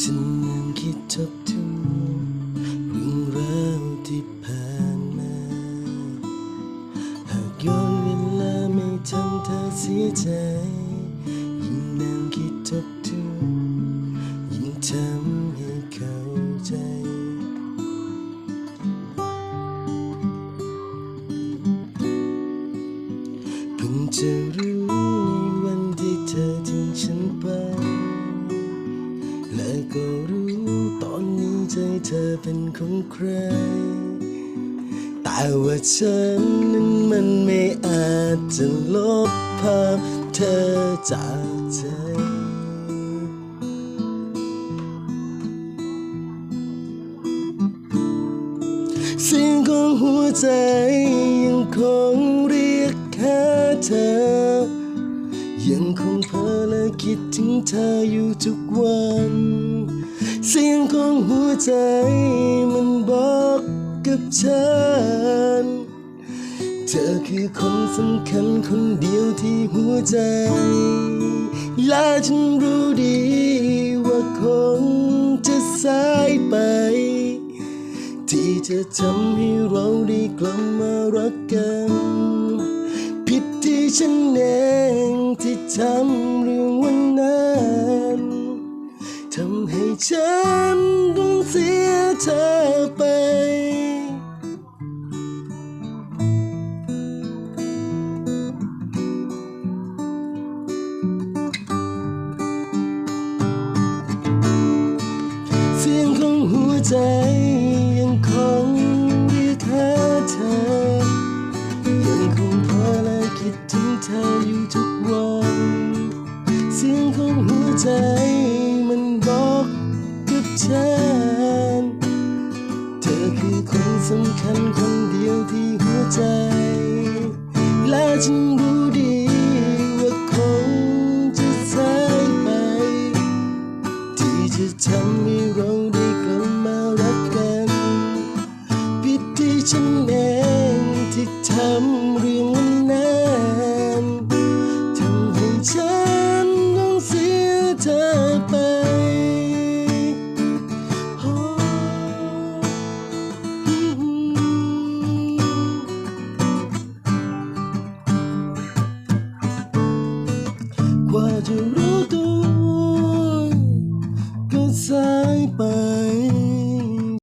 ฉันนั่งคิดทบทวนเรื่องราวที่ผ่านมา หากย้อนเวลาไม่ทำเธอเสียใจ ยิ่งนั่งคิดทบทวนยิ่งทำให้เข้าใจเพิ่จะรู้ในวันที่เธอทิ้งฉันไป ก็รู้ตอนนี้ใจเธอเป็นของใคร แต่ว่าฉันนั้นมันไม่อาจจะลบภาพเธอจากใจเสียงของหัวใจยังคงเรียกหาเธอ ยังคงเพ้อและคิดถึงเธออยู่ทุกวัน เสียงของหัวใจมันบอกกับฉัน เธอคือคนสำคัญคนเดียวที่หัวใจ และฉันรู้ดีว่าคงจะสายไป ที่จะทำให้เราได้กลับมารักกัน ทำเรื่องวันนั้นทำให้ฉันต้องเสียเธอไป เสียงของหัวใจ สียงของหัวใจมันบอกกับฉัน เธอคือคนสำคัญคนเดียวที่หัวใจ และฉันรู้ดีว่าคงจะสายไป ที่จะทำให้เราได้กลับมารักกัน ผิดที่ฉันเองที่ทำหรือ you